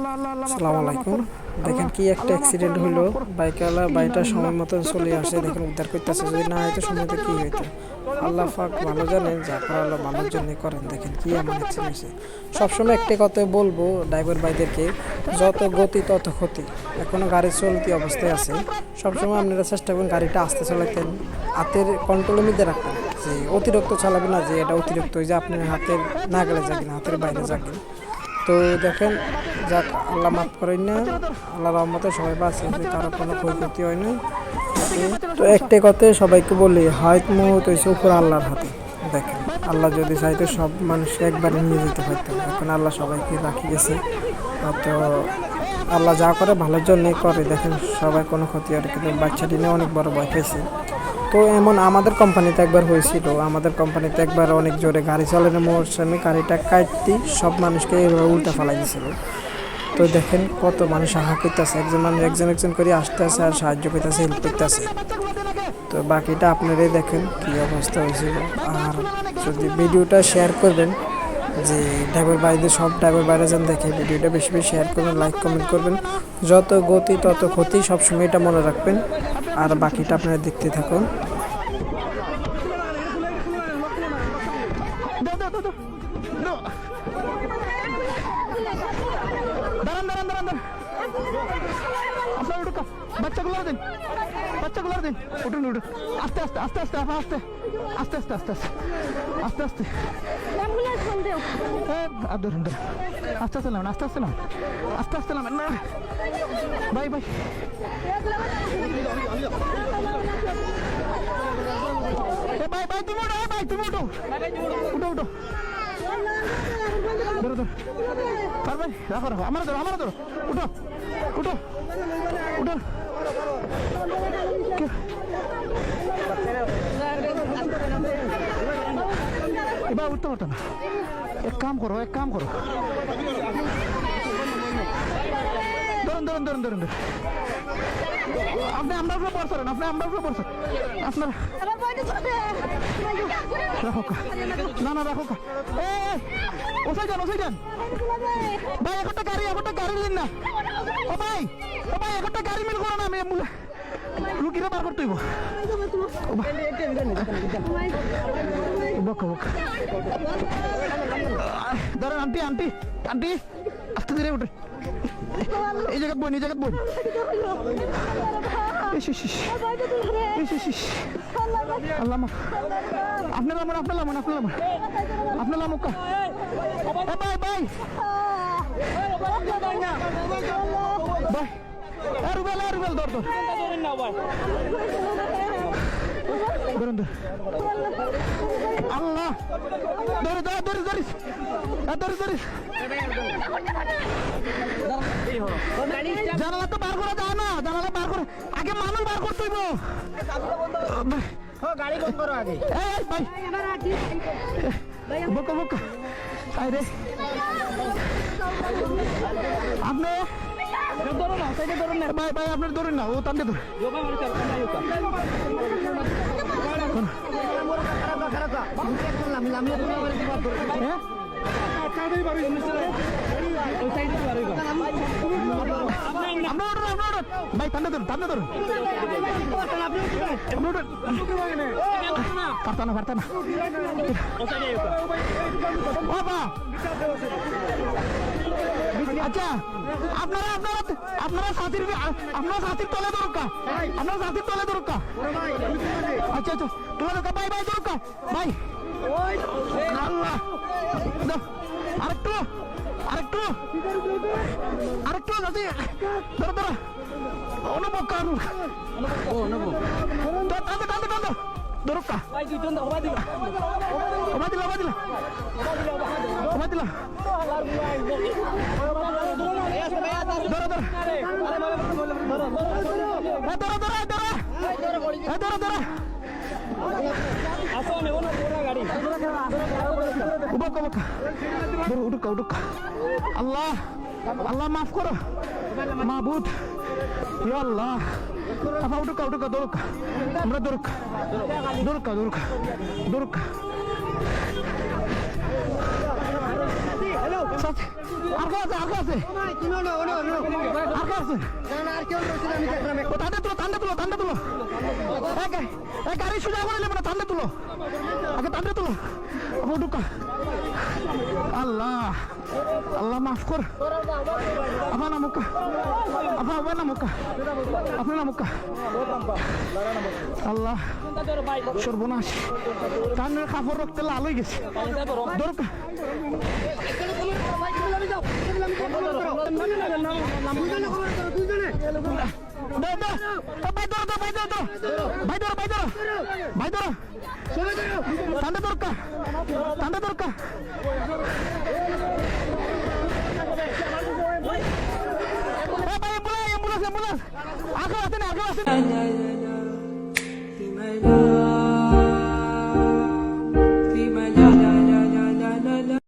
আলাইকুম দেখেন কি একটা অ্যাক্সিডেন্ট হইল বাইকওয়ালা বাইকটা সময় মতন চলে আসে। দেখেন উদ্ধার করতেছে। যদি না হয়তো সময়তে কি হইতো? আল্লাহ পাক ভালো জানেন, যা করার আল্লাহ ভালোর জন্য করেন। দেখেন কি এমন অ্যাক্সিডেন্ট হয়েছে সবসময় একটাই কথাই বলব ড্রাইভার ভাইদেরকে, যত গতি তত ক্ষতি। এখনও গাড়ি চলতি অবস্থায় আছে। সবসময় আপনারা চেষ্টা করুন গাড়িটা আস্তে চালাতেন হাতের কন্ট্রোলের মধ্যে রাখবেন। যে অতিরিক্ত চালাবে না, যে এটা অতিরিক্ত। যে আপনার হাতের না গেলে যাবেন, হাতের বাইরে যাবেন। তো দেখেন, যাক, আল্লাহ মাফ করেন না, আল্লাহ রহমতে সবাই বাঁচে কারও কোনো ক্ষয়ক্ষতি হয় না তো একটা কথাই সবাইকে বলি, হয়ত মুহূর্ত হয়েছে উপর আল্লাহর হাতে। দেখেন, আল্লাহ যদি চাইতো সব মানুষকে একবারে নিয়ে যেতে পারতো। এখন আল্লাহ সবাইকে রাখি গেছে। তো আল্লাহ যা করে ভালোর জন্যই করে। দেখেন, সবাই কোনো ক্ষতি হয় কিন্তু বাচ্চাটি নিয়ে অনেক বড় ভয় পেয়েছে। তো এমন আমাদের কোম্পানিতে একবার হয়েছিল। আমাদের কোম্পানিতে একবার অনেক জোরে গাড়ি চালানোর মৌসুমে গাড়িটা কাটতে সব মানুষকে এভাবে উল্টা ফেলাই দিয়েছিল তো দেখেন কত মানুষ সাহা করতেছে, একজন মানুষ একজন একজন করে আসতেছে আর সাহায্য করতেছে হেল্প করতেছে। তো বাকিটা আপনারাই দেখেন কি অবস্থা হয়েছিল। আর যদি ভিডিওটা শেয়ার করবেন, যে ড্রাইভার বাইরে সব ড্রাইভার বাইরে যান দেখে, ভিডিওটা বেশি বেশি শেয়ার করবেন লাইক কমেন্ট করবেন। যত গতি তত ক্ষতি সবসময় এটা মনে রাখবেন আর বাকিটা আপনারা দেখতে থাকুন আপনার উঠুক বাচ্চাগুলো দিন উঠুন উঠুন আস্তে আস্তে আস্তে আস্তে আস্তে আস্তে আস্তে আস্তে আস্তে আস্তে আস্তে আর ধরুন আস্তে আস্তে নামেন, আস্তে আস্তে নামেন, আস্তে আস্তে নামেন, না। Bye bye. বাই বাই, তুমি উঠো বাই, তুমি উঠো। উঠো উঠো। ধরো ধরো। পারবে? রাখো রাখো। আমার ধরো আমার ধরো। উঠো উঠো। উঠো। এবার উঠতে পারতো না। এক কাম করো, এক কাম করো। ধরুন ধরুন ধরুন ধরুন আপনি আমরা উপরে পড়ছেন আপনি আমরা উপরে পড়ছেন আপনার রাখো না না, রাখো। এ ওসাই যান ওসাই যান। ভাই একটা গাড়ি একটা গাড়ি দিন না। ও ভাই ও ভাই একটা গাড়ি মিল করো না, আমি রুগীরা বার করতে হইব। বক আন্টি আন্টি আন্টি, আস্তে ধীরে উঠে। এই জায়গা বই, এই ইস ইস ইস আল্লাহ মাফ। আপনার লামন আপনার আপনার লামন আপনার এ বাই বাই বাই এ, রুবেল এ, রুবেল ধরুন ধর আল্লাহ! ধরে ধরে ধরে ধরিস ধরে ধরিস জানালা তো বার করা যায় না জানালা বার করে। আগে মানুষ বার করতে হইব। গাড়ি বন্ধ করো আগে। এই ভাই। বকা বকা। আই রে আপনি ভাই ভাই আপনার ধরুন না ও আপনি উঠুন আপনি উঠুন আচ্ছা আপনারা আপনারা আপনারা সাথীর আপনারা সাথীর তলে দরকা আপনারা সাথীর তলে দরকা আচ্ছা আচ্ছা তোলা দরকা বাই বাই দরকা বাই আল্লাহ আরেকটু আরেকটু। আরেকটু যাতে ধরো ধরো। অনুভব কারণ টানতে টানতে টানতে। দরকা ওবা দিলা ওবা দিলা। ওবা দিলা ধরো ধরো। এ ধরো ধরো এ ধরো। এ ধরো ধরো। উবক উবক ধরো উডুকা উডুকা আল্লাহ আল্লাহ মাফ করো। মাহবুদ আল্লাহ। আপা উডুকা উডুকা দরুকা। আমরা দরুকা। দরুকা দরুকা। দৌড়ুক গাড়ি সোজা করে নেবে না ঠান্ডা তুলো। আগে ঠান্ডা তুলো। ঢুকা। আল্লাহ। আল্লাহ মাফ কর। আপনার নামুকা আপনার আপনার নামুকা আপনার নামুকা আল্লাহ। সর্বনাশ। ধানের কাপড় রক্তে লাল হয়ে গেছে। দরকার। ঠান্ডা দরকার ঠান্ডা দরকার অ্যাম্বুলেন্স অ্যাম্বুলেন্স অ্যাম্বুলেন্স আগে আসেন আগে আসেন